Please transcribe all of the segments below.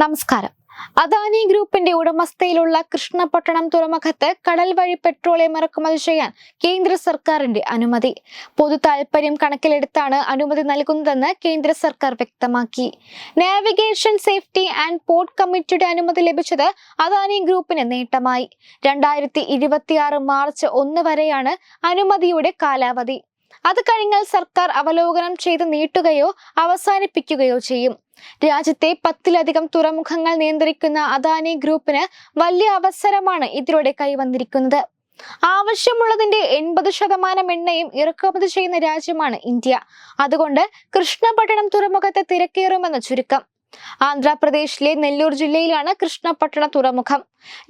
നമസ്കാരം. അദാനി ഗ്രൂപ്പിന്റെ ഉടമസ്ഥയിലുള്ള കൃഷ്ണപട്ടണം തുറമുഖത്ത് കടൽ വഴി പെട്രോളിയം ഇറക്കുമതി ചെയ്യാൻ കേന്ദ്ര സർക്കാരിന്റെ അനുമതി. പൊതു താൽപര്യം കണക്കിലെടുത്താണ് അനുമതി നൽകുന്നതെന്ന് കേന്ദ്ര സർക്കാർ വ്യക്തമാക്കി. നാവിഗേഷൻ സേഫ്റ്റി ആൻഡ് പോർട്ട് കമ്മിറ്റിയുടെ അനുമതി ലഭിച്ചത് അദാനി ഗ്രൂപ്പിന് നേട്ടമായി. രണ്ടായിരത്തി മാർച്ച് ഒന്ന് വരെയാണ് അനുമതിയുടെ കാലാവധി. അത് കഴിഞ്ഞാൽ സർക്കാർ അവലോകനം ചെയ്ത് നീട്ടുകയോ അവസാനിപ്പിക്കുകയോ ചെയ്യും. രാജ്യത്തെ പത്തിലധികം തുറമുഖങ്ങൾ നിയന്ത്രിക്കുന്ന അദാനി ഗ്രൂപ്പിന് വലിയ അവസരമാണ് ഇതിലൂടെ കൈവന്നിരിക്കുന്നത്. ആവശ്യമുള്ളതിന്റെ എൺപത് ശതമാനം എണ്ണയും ഇറക്കുമതി ചെയ്യുന്ന രാജ്യമാണ് ഇന്ത്യ. അതുകൊണ്ട് കൃഷ്ണപട്ടണം തുറമുഖത്തെ തിരക്കേറുമെന്ന് ചുരുക്കം. ആന്ധ്രാപ്രദേശിലെ നെല്ലൂർ ജില്ലയിലാണ് കൃഷ്ണപട്ടണ തുറമുഖം.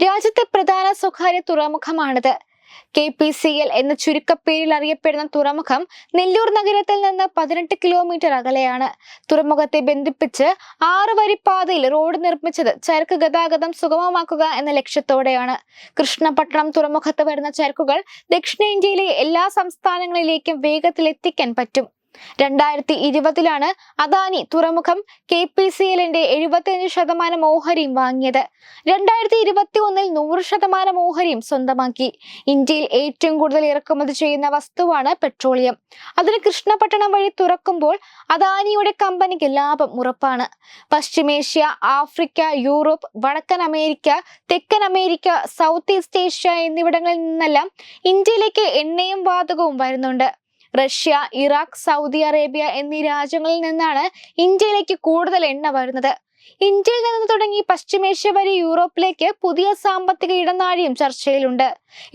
രാജ്യത്തെ പ്രധാന സ്വകാര്യ തുറമുഖമാണിത്. കെ പി സി എൽ എന്ന ചുരുക്കപ്പേരിൽ അറിയപ്പെടുന്ന തുറമുഖം നെല്ലൂർ നഗരത്തിൽ നിന്ന് പതിനെട്ട് കിലോമീറ്റർ അകലെയാണ്. തുറമുഖത്തെ ബന്ധിപ്പിച്ച് ആറു വരി പാതയിൽ റോഡ് നിർമ്മിച്ചത് ചരക്ക് ഗതാഗതം സുഗമമാക്കുക എന്ന ലക്ഷ്യത്തോടെയാണ്. കൃഷ്ണപട്ടണം തുറമുഖത്ത് വരുന്ന ചരക്കുകൾ ദക്ഷിണേന്ത്യയിലെ എല്ലാ സംസ്ഥാനങ്ങളിലേക്കും വേഗത്തിൽ എത്തിക്കാൻ പറ്റും. രണ്ടായിരത്തി ഇരുപതിലാണ് അദാനി തുറമുഖം കെ പി സി എല്ലിന്റെ എഴുപത്തിയഞ്ച് ശതമാനം ഓഹരിയും വാങ്ങിയത്. രണ്ടായിരത്തി ഇരുപത്തി ഒന്നിൽ നൂറ് ശതമാനം ഓഹരിയും സ്വന്തമാക്കി. ഇന്ത്യയിൽ ഏറ്റവും കൂടുതൽ ഇറക്കുമതി ചെയ്യുന്ന വസ്തുവാണ് പെട്രോളിയം. അതിന് കൃഷ്ണപട്ടണം വഴി തുറക്കുമ്പോൾ അദാനിയുടെ കമ്പനിക്ക് ലാഭം ഉറപ്പാണ്. പശ്ചിമേഷ്യ ആഫ്രിക്ക യൂറോപ്പ് വടക്കൻ അമേരിക്ക തെക്കൻ അമേരിക്ക സൗത്ത് ഈസ്റ്റ് ഏഷ്യ എന്നിവിടങ്ങളിൽ നിന്നെല്ലാം ഇന്ത്യയിലേക്ക് എണ്ണയും വാതകവും വരുന്നുണ്ട്. റഷ്യ ഇറാഖ് സൗദി അറേബ്യ എന്നീ രാജ്യങ്ങളിൽ നിന്നാണ് ഇന്ത്യയിലേക്ക് കൂടുതൽ എണ്ണ വരുന്നത്. ഇന്ത്യയിൽ നിന്ന് തുടങ്ങി പശ്ചിമേഷ്യ വരെ യൂറോപ്പിലേക്ക് പുതിയ സാമ്പത്തിക ഇടനാഴിയും ചർച്ചയിലുണ്ട്.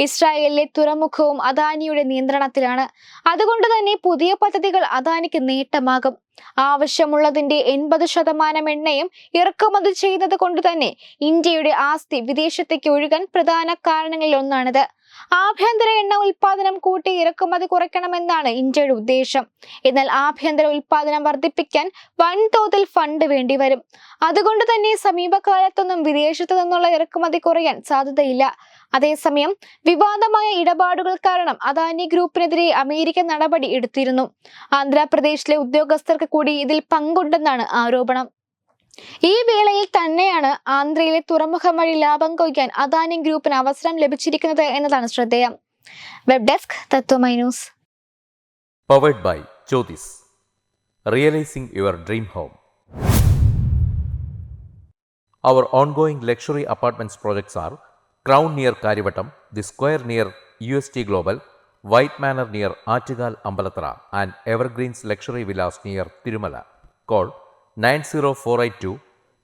ഇസ്രായേലിലെ തുറമുഖവും അദാനിയുടെ നിയന്ത്രണത്തിലാണ്. അതുകൊണ്ട് തന്നെ പുതിയ പദ്ധതികൾ അദാനിക്ക് നേട്ടമാകും. ആവശ്യമുള്ളതിന്റെ എൺപത് ശതമാനം എണ്ണയും ഇറക്കുമതി ചെയ്യുന്നത് കൊണ്ട് തന്നെ ഇന്ത്യയുടെ ആസ്തി വിദേശത്തേക്ക് ഒഴുകാൻ പ്രധാന കാരണങ്ങളിൽ ഒന്നാണിത്. ആഭ്യന്തര എണ്ണ ഉൽപാദനം കൂട്ടി ഇറക്കുമതി കുറയ്ക്കണമെന്നാണ് ഇന്ത്യയുടെ ഉദ്ദേശം. എന്നാൽ ആഭ്യന്തര ഉൽപാദനം വർദ്ധിപ്പിക്കാൻ വൻതോതിൽ ഫണ്ട് വേണ്ടിവരും അതുകൊണ്ട് തന്നെ സമീപകാലത്തൊന്നും വിദേശത്തു നിന്നുള്ള ഇറക്കുമതി കുറയാൻ സാധ്യതയില്ല. അതേസമയം വിവാദമായ ഇടപാടുകൾ കാരണം അദാനി ഗ്രൂപ്പിനെതിരെ അമേരിക്ക നടപടി എടുത്തിരുന്നു. ആന്ധ്രാപ്രദേശിലെ ഉദ്യോഗസ്ഥർക്ക് കൂടി ഇതിൽ പങ്കുണ്ടെന്നാണ് ആരോപണം. ഈ വേളയിൽ തന്നെയാണ് ആന്ധ്രയിലെ തുറമുഖം വഴി ലാഭം കൊയ്ക്കാൻ അദാനി ഗ്രൂപ്പിന് അവസരം ലഭിച്ചിരിക്കുന്നത് എന്നതാണ് ശ്രദ്ധേയം. Web desk Tatwamayi news powered by Jyothis realising your dream home our ongoing luxury apartments projects are Crown near Kariavattom The Square near U S T Global White Manor near Attukal Ambalathara and Evergreens luxury villas near Thirumala call nine zero four eight two